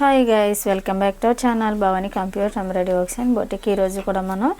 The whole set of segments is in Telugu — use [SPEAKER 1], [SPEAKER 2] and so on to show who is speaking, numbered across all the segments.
[SPEAKER 1] Hi guys welcome back to channel Bhavani computer embroidery works and boutique ఈరోజు కూడా మనం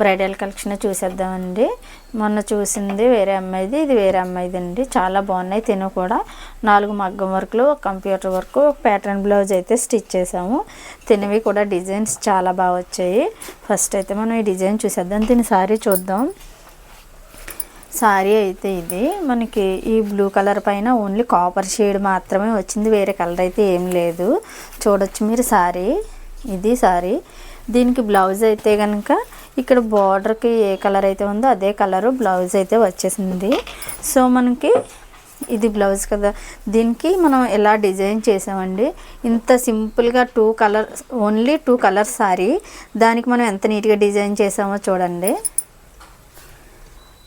[SPEAKER 1] బ్రైడల్ కలెక్షన్ చూసేద్దామండి. మొన్న చూసింది వేరే అమ్మాయిది ఇది వేరే అమ్మాయిది అండి. చాలా బాగున్నాయి తిను కూడా. నాలుగు మగ్గం వర్క్లు ఒక కంప్యూటర్ వర్క్ ఒక ప్యాటర్న్ బ్లౌజ్ అయితే స్టిచ్ చేసాము. తినవి కూడా డిజైన్స్ చాలా బాగా వచ్చాయి. ఫస్ట్ అయితే మనం ఈ డిజైన్ చూసేద్దాం. దీని సారీ చూద్దాం. సారీ అయితే ఇది. మనకి ఈ బ్లూ కలర్ పైన ఓన్లీ కాపర్ షేడ్ మాత్రమే వచ్చింది. వేరే కలర్ అయితే ఏం లేదు. చూడొచ్చు మీరు సారీ. ఇది సారీ. దీనికి బ్లౌజ్ అయితే కనుక ఇక్కడ బార్డర్కి ఏ కలర్ అయితే ఉందో అదే కలరు బ్లౌజ్ అయితే వచ్చేసింది. సో మనకి ఇది బ్లౌజ్ కదా. దీనికి మనం ఎలా డిజైన్ చేసామండి? ఇంత సింపుల్గా two colour only two colours sari. దానికి మనం ఎంత నీట్గా డిజైన్ చేసామో చూడండి.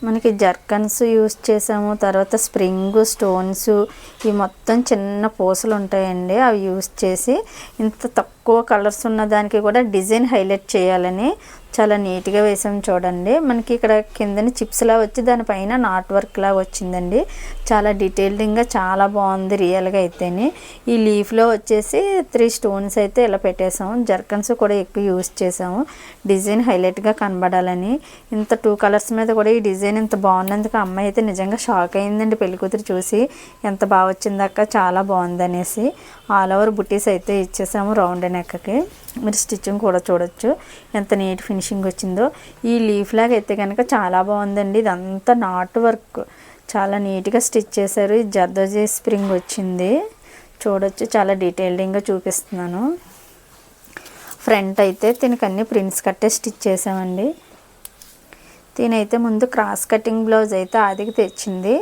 [SPEAKER 1] మనకి జర్కన్స్ యూస్ చేసాము తర్వాత స్ప్రింగ్ స్టోన్స్ ఈ మొత్తం చిన్న పూసలు ఉంటాయండి అవి యూస్ చేసి ఇంత తక్కువ కలర్స్ ఉన్న దానికి కూడా డిజైన్ హైలైట్ చేయాలని చాలా నీట్గా వేసాం చూడండి. మనకి ఇక్కడ కిందని చిప్స్లా వచ్చి దానిపైన నాట్ వర్క్లా వచ్చిందండి. చాలా డీటెయిల్డింగ్గా చాలా బాగుంది రియల్గా అయితేనే. ఈ లీఫ్లో వచ్చేసి త్రీ స్టోన్స్ అయితే ఇలా పెట్టేసాము జర్కన్స్ కూడా ఎక్కువ యూస్ చేసాము. డిజైన్ హైలైట్గా కనబడాలని. ఇంత టూ కలర్స్ మీద కూడా ఈ డిజైన్ ఇంత బాగున్నందుకు అమ్మాయి అయితే నిజంగా షాక్ అయిందండి పెళ్ళికూతురు చూసి. ఎంత బాగా వచ్చిందక్క చాలా బాగుంది అనేసి. ఆల్ ఓవర్ బుటీస్ అయితే ఇచ్చేసాము రౌండ్ నెక్కకి మీరు స్టిచ్చింగ్ కూడా చూడొచ్చు ఎంత నీట్ ఫినిషింగ్ వచ్చిందో. ఈ లీఫ్ లాగా అయితే కనుక చాలా బాగుందండి. ఇదంతా నాట్ వర్క్ చాలా నీట్గా స్టిచ్ చేశారు. ఇది జర్దోజీ స్ప్రింగ్ వచ్చింది. చూడొచ్చు చాలా డీటెయిల్డింగ్గా చూపిస్తున్నాను. ఫ్రంట్ అయితే దీనికి అన్ని ప్రింట్స్ కట్టే స్టిచ్ చేసామండి. దీనైతే ముందు క్రాస్ కటింగ్ బ్లౌజ్ అయితే ఆదికి తెచ్చింది.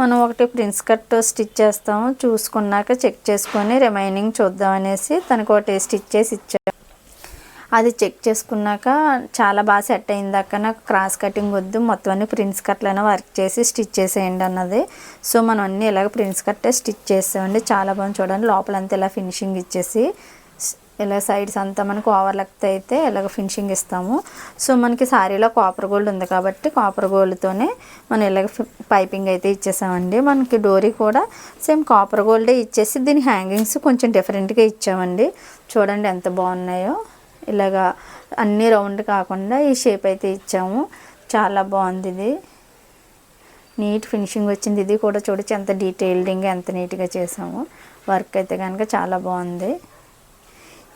[SPEAKER 1] మనం ఒకటి ప్రిన్స్ కట్ స్టిచ్ చేస్తాము. చూసుకున్నాక చెక్ చేసుకొని రిమైనింగ్ చూద్దాం అనేసి తనకు ఒకటి స్టిచ్ చేసి ఇచ్చాము అది చెక్ చేసుకున్నాక చాలా బాగా సెట్ అయిందాక నాకు క్రాస్ కటింగ్ వద్దు మొత్తం అన్ని ప్రిన్స్ కట్లైనా వర్క్ చేసి స్టిచ్ చేసేయండి అన్నది. సో మనం అన్నీ ఇలాగ ప్రిన్స్ కట్టే స్టిచ్ చేసామండి చాలా బాగుంది చూడండి. లోపలంతా ఇలా ఫినిషింగ్ ఇచ్చేసి ఇలా సైడ్స్ అంతా మనకు ఓవర్లెక్త్ అయితే ఇలాగ ఫినిషింగ్ ఇస్తాము. సో మనకి శారీలో కాపర్ గోల్డ్ ఉంది కాబట్టి కాపర్ గోల్డ్తోనే మనం ఇలాగ పైపింగ్ అయితే ఇచ్చేసామండి. మనకి డోరీ కూడా సేమ్ కాపర్ గోల్డే ఇచ్చేసి దీని హ్యాంగింగ్స్ కొంచెం డిఫరెంట్గా ఇచ్చామండి. చూడండి ఎంత బాగున్నాయో. ఇలాగా అన్నీ రౌండ్ కాకుండా ఈ షేప్ అయితే ఇచ్చాము. చాలా బాగుంది ఇది. నీట్ ఫినిషింగ్ వచ్చింది. ఇది కూడా చూడొచ్చు ఎంత డీటెయిల్డింగ్ ఎంత నీట్గా చేసాము. వర్క్ అయితే కనుక చాలా బాగుంది.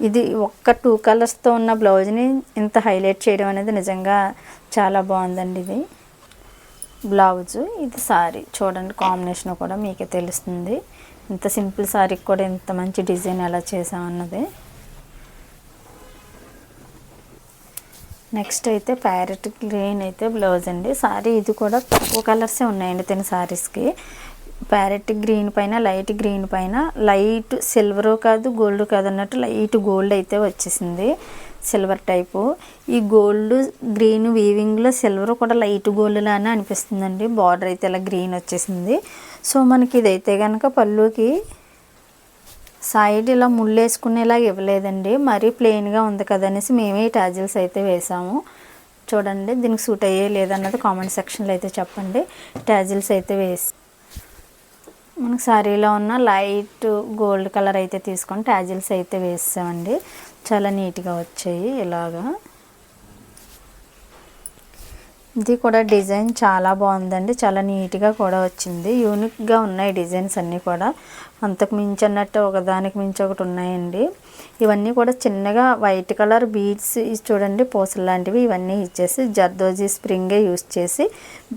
[SPEAKER 1] ఇది ఒక్క టూ కలర్స్తో ఉన్న బ్లౌజ్ని ఇంత హైలైట్ చేయడం అనేది నిజంగా చాలా బాగుందండి ఇది. బ్లౌజు ఇది సారీ. చూడండి కాంబినేషన్ కూడా మీకే తెలుస్తుంది. ఇంత సింపుల్ సారీకి కూడా ఇంత మంచి డిజైన్ ఎలా చేసామన్నది నెక్స్ట్ అయితే ప్యారెట్ గ్రీన్ అయితే బ్లౌజ్ అండి. సారీ ఇది కూడా తక్కువ కలర్సే ఉన్నాయండి తిన సారీస్కి. ప్యారెట్ గ్రీన్ పైన లైట్ గ్రీన్ పైన లైట్ సిల్వర్ కాదు గోల్డ్ కాదు అన్నట్టు లైట్ గోల్డ్ అయితే వచ్చేసింది సిల్వర్ టైపు. ఈ గోల్డ్ గ్రీన్ వీవింగ్లో సిల్వర్ కూడా లైట్ గోల్డ్ లానే అనిపిస్తుందండి. బార్డర్ అయితే ఇలా గ్రీన్ వచ్చేసింది. సో మనకి ఇదైతే కనుక పళ్ళుకి సైడ్ ఇలా ముళ్ళు వేసుకునేలా ఇవ్వలేదండి. మరీ ప్లెయిన్గా ఉంది కదనేసి మేమే టాజిల్స్ అయితే వేసాము. చూడండి దీనికి సూట్ అయ్యే లేదన్నది కామెంట్ సెక్షన్లో అయితే చెప్పండి. టాజిల్స్ అయితే వేసి మనకు శారీలో ఉన్న లైట్ గోల్డ్ కలర్ అయితే తీసుకొని టాజిల్స్ అయితే వేసామండి. చాలా నీట్గా వచ్చాయి ఇలాగా. ఇది కూడా డిజైన్ చాలా బాగుందండి. చాలా నీట్గా కూడా వచ్చింది. యూనిక్గా ఉన్నాయి డిజైన్స్ అన్నీ కూడా. అంతకు మించి అన్నట్టు ఒకదానికి మించి ఒకటి ఉన్నాయండి. ఇవన్నీ కూడా చిన్నగా వైట్ కలర్ బీడ్స్ చూడండి పూసలు లాంటివి ఇవన్నీ ఇచ్చేసి జర్దోజీ స్ప్రింగే యూస్ చేసి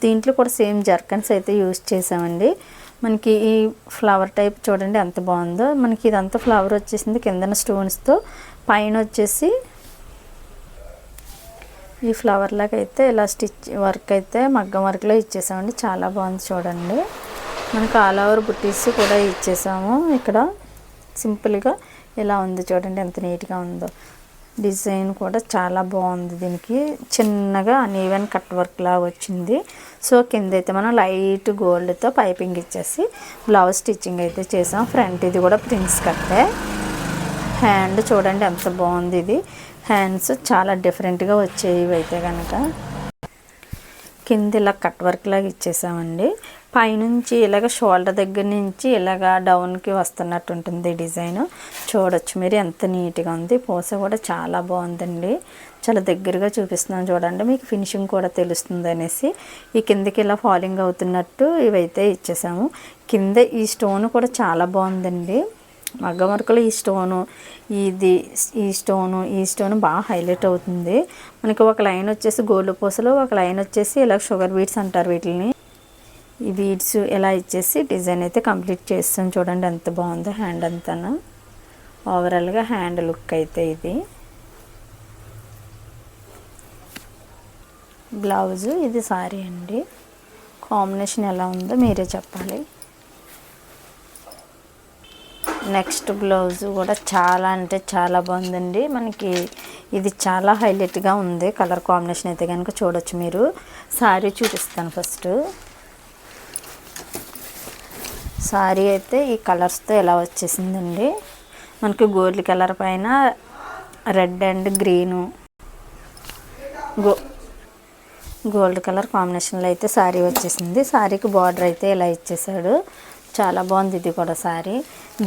[SPEAKER 1] దీంట్లో కూడా సేమ్ జర్కన్స్ అయితే యూస్ చేసామండి. మనకి ఈ ఫ్లవర్ టైప్ చూడండి ఎంత బాగుందో. మనకి ఇదంతా ఫ్లవర్ వచ్చేసింది కిందన స్టోన్స్తో. పైన వచ్చేసి ఈ ఫ్లవర్ లాగా అయితే ఇలా స్టిచ్ వర్క్ అయితే మగ్గం వర్క్లో ఇచ్చేసామండి. చాలా బాగుంది చూడండి. మనకు ఆల్ ఓవర్ బుట్టీస్ కూడా ఇచ్చేసాము. ఇక్కడ సింపుల్గా ఇలా ఉంది చూడండి ఎంత నీట్గా ఉందో. డిజైన్ కూడా చాలా బాగుంది దీనికి. చిన్నగా అన్ఈవెన్ కట్ వర్క్ లాగా వచ్చింది. సో కింద అయితే మనం లైట్ గోల్డ్తో పైపింగ్ ఇచ్చేసి బ్లౌజ్ స్టిచ్చింగ్ అయితే చేసాం. ఫ్రంట్ ఇది కూడా ప్రిన్స్ కట్టే. హ్యాండ్ చూడండి ఎంత బాగుంది ఇది. హ్యాండ్స్ చాలా డిఫరెంట్గా వచ్చేవి ఇవి అయితే కనుక కింద ఇలా కట్ వర్క్ లాగా ఇచ్చేసామండి. పైనుంచి ఇలాగ షోల్డర్ దగ్గర నుంచి ఇలాగ డౌన్కి వస్తున్నట్టు ఉంటుంది డిజైన్. చూడొచ్చు మీరు ఎంత నీట్గా ఉంది. పూస కూడా చాలా బాగుందండి. చాలా దగ్గరగా చూపిస్తున్నాం చూడండి. మీకు ఫినిషింగ్ కూడా తెలుస్తుంది అనేసి ఈ కిందకి ఇలా ఫాలింగ్ అవుతున్నట్టు ఇవైతే ఇచ్చేసాము. కింద ఈ స్టోన్ కూడా చాలా బాగుందండి. మగ్గ మరకలు ఈ స్టోను ఇది ఈ స్టోను ఈ స్టోన్ బాగా హైలైట్ అవుతుంది. మనకి ఒక లైన్ వచ్చేసి గోల్డ్ పూసలు ఒక లైన్ వచ్చేసి ఇలా షుగర్ బీడ్స్ అంటారు వీటిని ఈ బీడ్స్ ఇలా ఇచ్చేసి డిజైన్ అయితే కంప్లీట్ చేస్తాం చూడండి ఎంత బాగుందో హ్యాండ్ అంతా ఓవరాల్గా హ్యాండ్ లుక్ అయితే ఇది. బ్లౌజు ఇది సారీ అండి. కాంబినేషన్ ఎలా ఉందో మీరే చెప్పాలి. నెక్స్ట్ బ్లౌజ్ కూడా చాలా అంటే చాలా బాగుందండి. మనకి ఇది చాలా హైలైట్గా ఉంది. కలర్ కాంబినేషన్ అయితే కనుక చూడొచ్చు మీరు. సారీ చూపిస్తాను ఫస్ట్ సారీ అయితే ఈ కలర్స్తో ఎలా వచ్చేసిందండి? మనకి గోల్డ్ కలర్ పైన red and green. Go gold colour కాంబినేషన్లో అయితే శారీ వచ్చేసింది. శారీకి బార్డర్ అయితే ఇలా ఇచ్చేసాడు. చాలా బాగుంది ఇది కూడా శారీ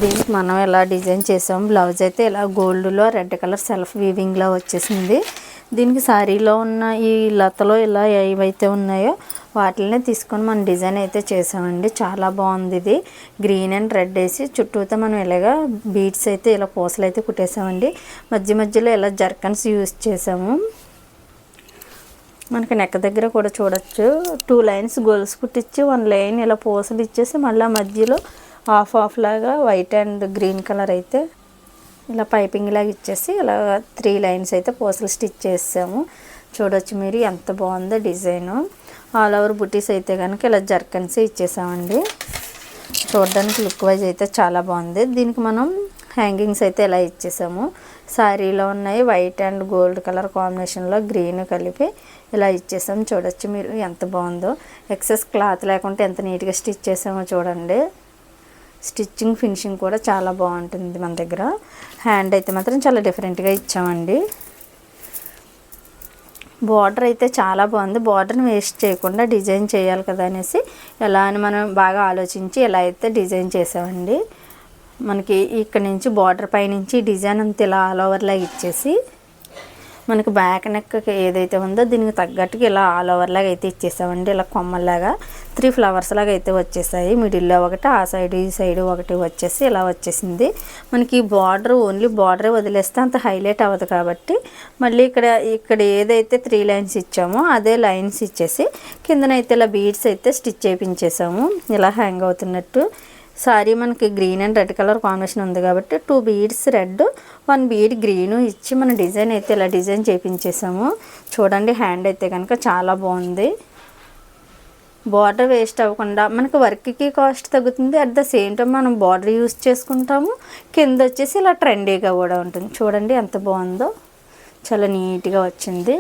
[SPEAKER 1] దీనికి మనం ఎలా డిజైన్ చేసాం? బ్లౌజ్ అయితే ఇలా గోల్డ్లో రెడ్ కలర్ సెల్ఫ్ వీవింగ్లో వచ్చేసింది. దీనికి శారీలో ఉన్న ఈ లతలో ఇలా ఏవైతే ఉన్నాయో వాటిని తీసుకొని మనం డిజైన్ అయితే చేసామండి. చాలా బాగుంది ఇది. గ్రీన్ అండ్ రెడ్ వేసి చుట్టూతో మనం ఇలాగా బీడ్స్ అయితే ఇలా పూసలు అయితే కుట్టేసామండి. మధ్య మధ్యలో ఇలా జర్కన్స్ యూస్ చేసాము. మనకి నెక్క దగ్గర కూడా చూడొచ్చు. టూ లైన్స్ గొలుసు కుట్టించి వన్ లైన్ ఇలా పూసలు ఇచ్చేసి మళ్ళీ మధ్యలో ఆఫ్ ఆఫ్ లాగా వైట్ అండ్ గ్రీన్ కలర్ అయితే ఇలా పైపింగ్ లాగా ఇచ్చేసి ఇలా త్రీ లైన్స్ అయితే పూసలు స్టిచ్ చేసాము. చూడొచ్చు మీరు ఎంత బాగుందో డిజైన్. ఆల్ ఓవర్ బుటీస్ అయితే కనుక ఇలా జర్కన్స్ ఇచ్చేసామండి. చూడడానికి లుక్ వైజ్ అయితే చాలా బాగుంది. దీనికి మనం హ్యాంగింగ్స్ అయితే ఇలా ఇచ్చేసాము? శారీలో ఉన్నాయి వైట్ అండ్ గోల్డ్ కలర్ కాంబినేషన్లో గ్రీన్ కలిపి ఇలా ఇచ్చేసాం. చూడొచ్చు మీరు ఎంత బాగుందో. ఎక్సెస్ క్లాత్ లేకుంటే ఎంత నీట్గా స్టిచ్ చేసామో చూడండి. స్టిచ్చింగ్ ఫినిషింగ్ కూడా చాలా బాగుంటుంది మన దగ్గర. హ్యాండ్ అయితే మాత్రం చాలా డిఫరెంట్గా ఇచ్చామండి. బార్డర్ అయితే చాలా బాగుంది. బార్డర్ని వేస్ట్ చేయకుండా డిజైన్ చేయాలి కదా అనేసి ఎలా అని మనం బాగా ఆలోచించి ఎలా అయితే డిజైన్ చేసామండి. మనకి ఇక్కడ నుంచి బార్డర్ పై నుంచి డిజైన్ అంతా ఇలా ఆల్ ఓవర్లాగా ఇచ్చేసి మనకి బ్యాక్ నెక్ ఏదైతే ఉందో దీనికి తగ్గట్టుగా ఇలా ఆల్ ఓవర్ లాగా అయితే ఇచ్చేసామండి. ఇలా కొమ్మల్లాగా త్రీ ఫ్లవర్స్ లాగా అయితే వచ్చేసాయి. మిడిల్లో ఒకటి ఆ సైడ్ ఈ సైడ్ ఒకటి వచ్చేసి ఇలా వచ్చేసింది. మనకి బార్డర్ ఓన్లీ బార్డరే వదిలేస్తే అంత హైలైట్ అవ్వదు కాబట్టి మళ్ళీ ఇక్కడ ఇక్కడ ఏదైతే త్రీ లైన్స్ ఇచ్చామో అదే లైన్స్ ఇచ్చేసి కిందనైతే ఇలా బీడ్స్ అయితే స్టిచ్ చేయించేసాము ఇలా హ్యాంగ్ అవుతున్నట్టు. సారీ మనకి green and red colour combination ఉంది కాబట్టి two beads red one bead green ఇచ్చి మన డిజైన్ అయితే ఇలా డిజైన్ చేపించేసాము. చూడండి హ్యాండ్ అయితే కనుక చాలా బాగుంది. బార్డర్ వేస్ట్ అవ్వకుండా మనకి వర్క్కి కాస్ట్ తగ్గుతుంది. అట్ ద సేమ్ టైం మనం బార్డర్ యూస్ చేసుకుంటాము. కింద వచ్చేసి ఇలా ట్రెండీగా కూడా ఉంటుంది. చూడండి ఎంత బాగుందో. చాలా నీట్గా వచ్చింది.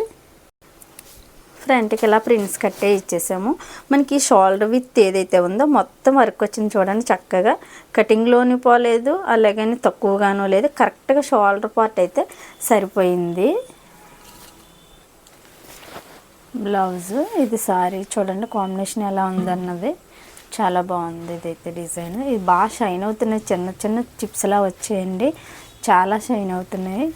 [SPEAKER 1] ఫ్రంట్కి ఇలా ప్రింట్స్ కట్టే ఇచ్చేసాము. మనకి షోల్డర్ విత్ ఏదైతే ఉందో మొత్తం వర్క్ వచ్చింది చూడండి చక్కగా. కటింగ్లోని పోలేదు అలాగని తక్కువగానూ లేదు. కరెక్ట్గా షోల్డర్ పార్ట్ అయితే సరిపోయింది. బ్లౌజ్ ఇది సారీ. చూడండి కాంబినేషన్ ఎలా ఉందన్నది. చాలా బాగుంది ఇదైతే డిజైన్. ఇది బాగా షైన్ అవుతున్నాయి. చిన్న చిన్న చిప్స్లా వచ్చాయండి. చాలా షైన్ అవుతున్నాయి.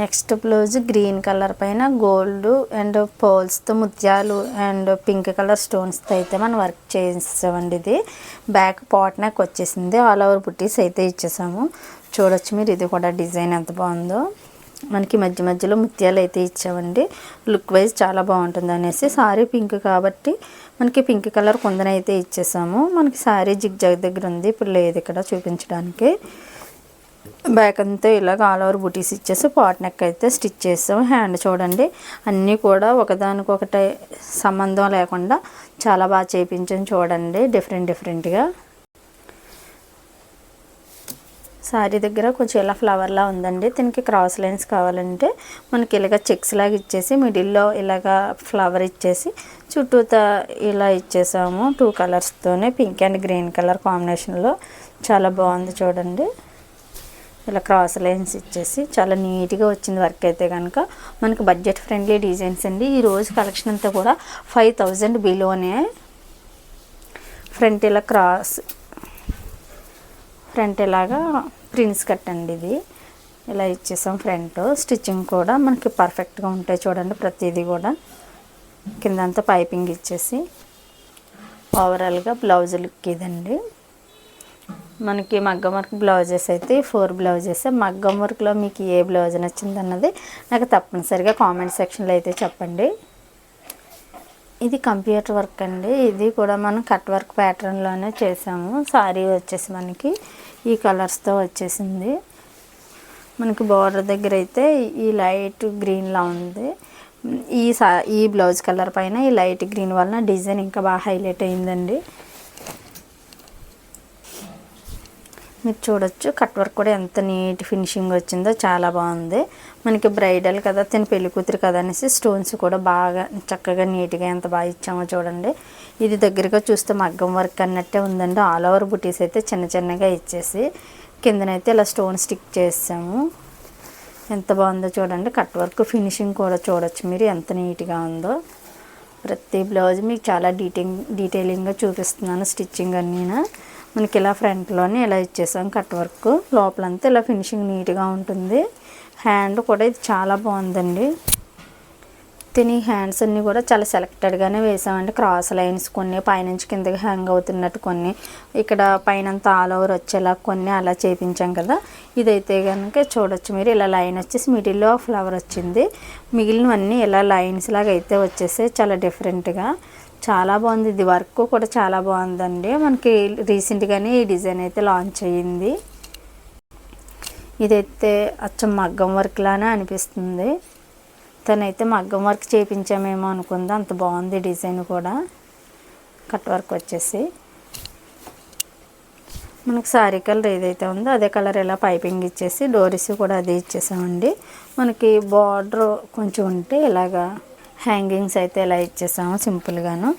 [SPEAKER 1] నెక్స్ట్ బ్లౌజ్ గ్రీన్ కలర్ పైన గోల్డ్ అండ్ పోల్స్తో ముత్యాలు అండ్ పింక్ కలర్ స్టోన్స్తో అయితే మనం వర్క్ చేసామండి ఇది. బ్యాక్ పాట్ నాకు వచ్చేసింది. ఆల్ ఓవర్ బుట్టీస్ అయితే ఇచ్చేసాము. చూడొచ్చు మీరు. ఇది కూడా డిజైన్ ఎంత బాగుందో. మనకి మధ్య మధ్యలో ముత్యాలు అయితే ఇచ్చామండి. లుక్ వైజ్ చాలా బాగుంటుంది అనేసి. సారీ పింక్ కాబట్టి మనకి పింక్ కలర్ కొందనైతే ఇచ్చేసాము. మనకి సారీ జిగ్ జగ్ దగ్గర ఉంది. ఇప్పుడు లేదు ఇక్కడ చూపించడానికి. బ్యాక్ అంతా ఇలాగ ఆల్ ఓవర్ బుటీస్ ఇచ్చేసి పాట్ నెక్ అయితే స్టిచ్ చేసాం హ్యాండ్ చూడండి. అన్నీ కూడా ఒకదానికొకటి సంబంధం లేకుండా చాలా బాగా చేయించాం చూడండి. డిఫరెంట్ డిఫరెంట్గా శారీ దగ్గర కొంచెం ఇలా ఫ్లవర్లా ఉందండి. దీనికి క్రాస్ లైన్స్ కావాలంటే మనకి ఇలాగ చెక్స్ లాగా ఇచ్చేసి మిడిల్లో ఇలాగ ఫ్లవర్ ఇచ్చేసి చుట్టూత ఇలా ఇచ్చేసాము. టూ కలర్స్తోనే పింక్ అండ్ గ్రీన్ కలర్ కాంబినేషన్లో చాలా బాగుంది చూడండి. ఇలా క్రాస్ లైన్స్ ఇచ్చేసి చాలా నీట్గా వచ్చింది వర్క్ అయితే కనుక మనకి బడ్జెట్ ఫ్రెండ్లీ డిజైన్స్ అండి. ఈ రోజు కలెక్షన్ అంతా కూడా ఫైవ్ థౌజండ్ బిలోనే ఫ్రంట్ ఇలా క్రాస్ ఫ్రంట్ ఇలాగా ప్రిన్స్ కట్ అండి ఇది. ఇలా ఇచ్చేసాం ఫ్రంట్ స్టిచ్చింగ్ కూడా మనకి పర్ఫెక్ట్గా ఉంటాయి చూడండి ప్రతిదీ కూడా. కిందంతా పైపింగ్ ఇచ్చేసి ఓవరాల్గా బ్లౌజ్ లుక్ ఇదండి. మనకి మగ్గం వర్క్ బ్లౌజెస్ అయితే ఫోర్ బ్లౌజెస్. మగ్గం వర్క్లో మీకు ఏ బ్లౌజ్ నచ్చింది అన్నది నాకు తప్పనిసరిగా కామెంట్ సెక్షన్లో అయితే చెప్పండి. ఇది కంప్యూటర్ వర్క్ అండి. ఇది కూడా మనం కట్ వర్క్ ప్యాటర్న్లోనే చేసాము. సారీ వచ్చేసి మనకి ఈ కలర్స్తో వచ్చేసింది. మనకి బార్డర్ దగ్గర అయితే ఈ లైట్ గ్రీన్లా ఉంది. ఈ సా ఈ బ్లౌజ్ కలర్ పైన ఈ లైట్ గ్రీన్ వలన డిజైన్ ఇంకా బాగా హైలైట్ అయిందండి. మీరు చూడొచ్చు. కట్ వర్క్ కూడా ఎంత నీట్ ఫినిషింగ్ వచ్చిందో చాలా బాగుంది. మనకి బ్రైడల్ కదా తిని పెళ్ళి కూతురు కదా అనేసి స్టోన్స్ కూడా బాగా చక్కగా నీట్గా ఎంత బాగా ఇచ్చామో చూడండి. ఇది దగ్గరగా చూస్తే మగ్గం వర్క్ అన్నట్టే ఉందండి. ఆల్ ఓవర్ బుటీస్ అయితే చిన్న చిన్నగా ఇచ్చేసి కిందనైతే ఇలా స్టోన్ స్టిక్ చేసాము. ఎంత బాగుందో చూడండి. కట్ వర్క్ ఫినిషింగ్ కూడా చూడొచ్చు మీరు ఎంత నీట్గా ఉందో. ప్రతి బ్లౌజ్ మీకు చాలా డీటెయిల్ డీటెయిలింగ్గా చూపిస్తున్నాను స్టిచ్చింగ్ అన్నీనా. మనకి ఇలా ఫ్రంట్లోనే ఇలా ఇచ్చేసాం కట్ వర్క్ లోపలంతా ఇలా ఫినిషింగ్ నీట్గా ఉంటుంది. హ్యాండ్ కూడా ఇది చాలా బాగుందండి. తిని హ్యాండ్స్ అన్నీ కూడా చాలా సెలెక్టెడ్గానే వేసామండి. క్రాస్ లైన్స్ కొన్ని పైనుంచి కిందకి హ్యాంగ్ అవుతున్నట్టు కొన్ని. ఇక్కడ పైన ఆల్ ఓవర్ వచ్చేలా కొన్ని అలా చేపించాం కదా. ఇదైతే కనుక చూడొచ్చు మీరు. ఇలా లైన్ వచ్చేసి మిడిల్లో ఫ్లవర్ వచ్చింది. మిగిలినవన్నీ ఇలా లైన్స్ లాగా అయితే వచ్చేసి చాలా డిఫరెంట్గా చాలా బాగుంది. ఇది వర్క్ కూడా చాలా బాగుందండి. మనకి రీసెంట్గానే ఈ డిజైన్ అయితే లాంచ్ అయ్యింది. ఇదైతే అచ్చం మగ్గం వర్క్ లానే అనిపిస్తుంది. తనైతే మగ్గం వర్క్ చేయించామేమో అనుకుంది. అంత బాగుంది డిజైన్ కూడా. కట్ వర్క్ వచ్చేసి. మనకు సారీ కలర్ ఏదైతే ఉందో అదే కలర్ ఇలా పైపింగ్ ఇచ్చేసి డోరీస్ కూడా అదే ఇచ్చేసామండి. మనకి బార్డర్ కొంచెం ఉంటే ఇలాగా హ్యాంగింగ్స్ అయితే ఇలా ఇచ్చేసాము సింపుల్గాను.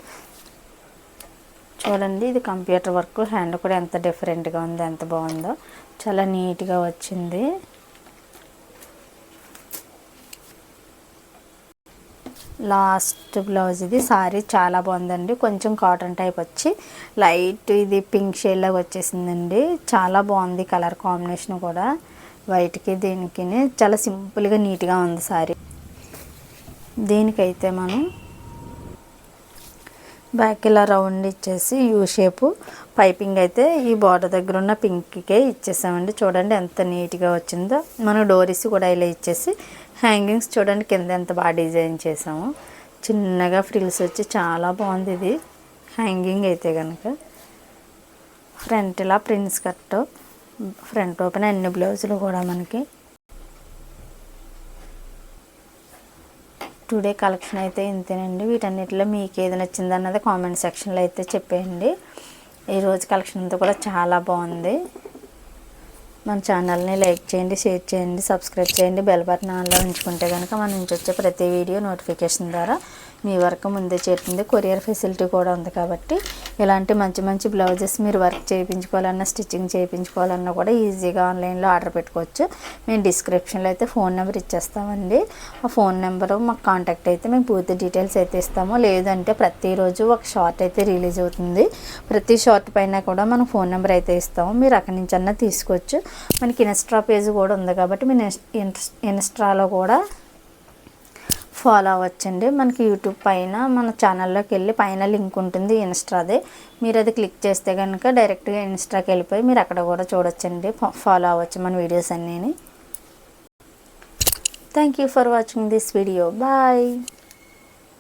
[SPEAKER 1] చూడండి ఇది కంప్యూటర్ వర్క్. హ్యాండ్ కూడా ఎంత డిఫరెంట్గా ఉందో ఎంత బాగుందో. చాలా నీట్గా వచ్చింది. లాస్ట్ బ్లౌజ్ ఇది. సారీ చాలా బాగుందండి. కొంచెం కాటన్ టైప్ వచ్చి లైట్ ఇది పింక్ షేడ్ లాగా వచ్చేసిందండి. చాలా బాగుంది కలర్ కాంబినేషన్ కూడా. వైట్కి దీనికి చాలా సింపుల్గా నీట్గా ఉంది సారీ. దీనికైతే మనం బ్యాక్ ఇలా రౌండ్ ఇచ్చేసి యూ షేపు పైపింగ్ అయితే ఈ బార్డర్ దగ్గర ఉన్న పింక్కే ఇచ్చేసామండి. చూడండి ఎంత నీట్గా వచ్చిందో. మనం డోరీస్ కూడా ఇలా ఇచ్చేసి హ్యాంగింగ్స్ చూడండి కింద ఎంత బాగా డిజైన్ చేసాము. చిన్నగా ఫ్రిల్స్ వచ్చి చాలా బాగుంది ఇది. హ్యాంగింగ్ అయితే కనుక ఫ్రంట్ ఇలా ప్రిన్స్ కట్ ఫ్రంట్ ఓపెన్ అన్ని బ్లౌజులు కూడా మనకి టుడే కలెక్షన్ అయితే ఇంతేనండి. వీటన్నిటిలో మీకు ఏది నచ్చింది అన్నది కామెంట్ సెక్షన్లో అయితే చెప్పేయండి. ఈరోజు కలెక్షన్ అంతా కూడా చాలా బాగుంది. మన ఛానల్ని లైక్ చేయండి షేర్ చేయండి సబ్స్క్రైబ్ చేయండి బెల్ బటన్ ఆన్లో ఉంచుకుంటే కనుక మన నుంచి వచ్చే ప్రతి వీడియో నోటిఫికేషన్ ద్వారా మీ వరకు ముందే చేరుతుంది. కొరియర్ ఫెసిలిటీ కూడా ఉంది కాబట్టి ఇలాంటి మంచి మంచి బ్లౌజెస్ మీరు వర్క్ చేయించుకోవాలన్నా స్టిచ్చింగ్ చేయించుకోవాలన్నా కూడా ఈజీగా ఆన్లైన్లో ఆర్డర్ పెట్టుకోవచ్చు. మేము డిస్క్రిప్షన్లో అయితే ఫోన్ నెంబర్ ఇచ్చేస్తామండి. ఆ ఫోన్ నెంబరు మాకు కాంటాక్ట్ అయితే మేము పూర్తి డీటెయిల్స్ అయితే ఇస్తాము. లేదంటే ప్రతిరోజు ఒక షార్ట్ అయితే రిలీజ్ అవుతుంది. ప్రతి షార్ట్ పైన కూడా మనం ఫోన్ నెంబర్ అయితే ఇస్తాము. మీరు అక్కడి నుంచి అన్నా తీసుకోవచ్చు. మనకి ఇన్స్టా పేజ్ కూడా ఉంది కాబట్టి మీరు ఇన్స్టాలో కూడా ఫాలో అవ్వచ్చండి. మనకి యూట్యూబ్ పైన మన ఛానల్లోకి వెళ్ళి పైన లింక్ ఉంటుంది ఇన్స్టాదే. మీరు అది క్లిక్ చేస్తే కనుక డైరెక్ట్గా ఇన్స్టాకి వెళ్ళిపోయి మీరు అక్కడ కూడా చూడొచ్చండి. ఫాలో అవ్వచ్చు మన వీడియోస్ అన్నీ thank you for watching this video. Bye.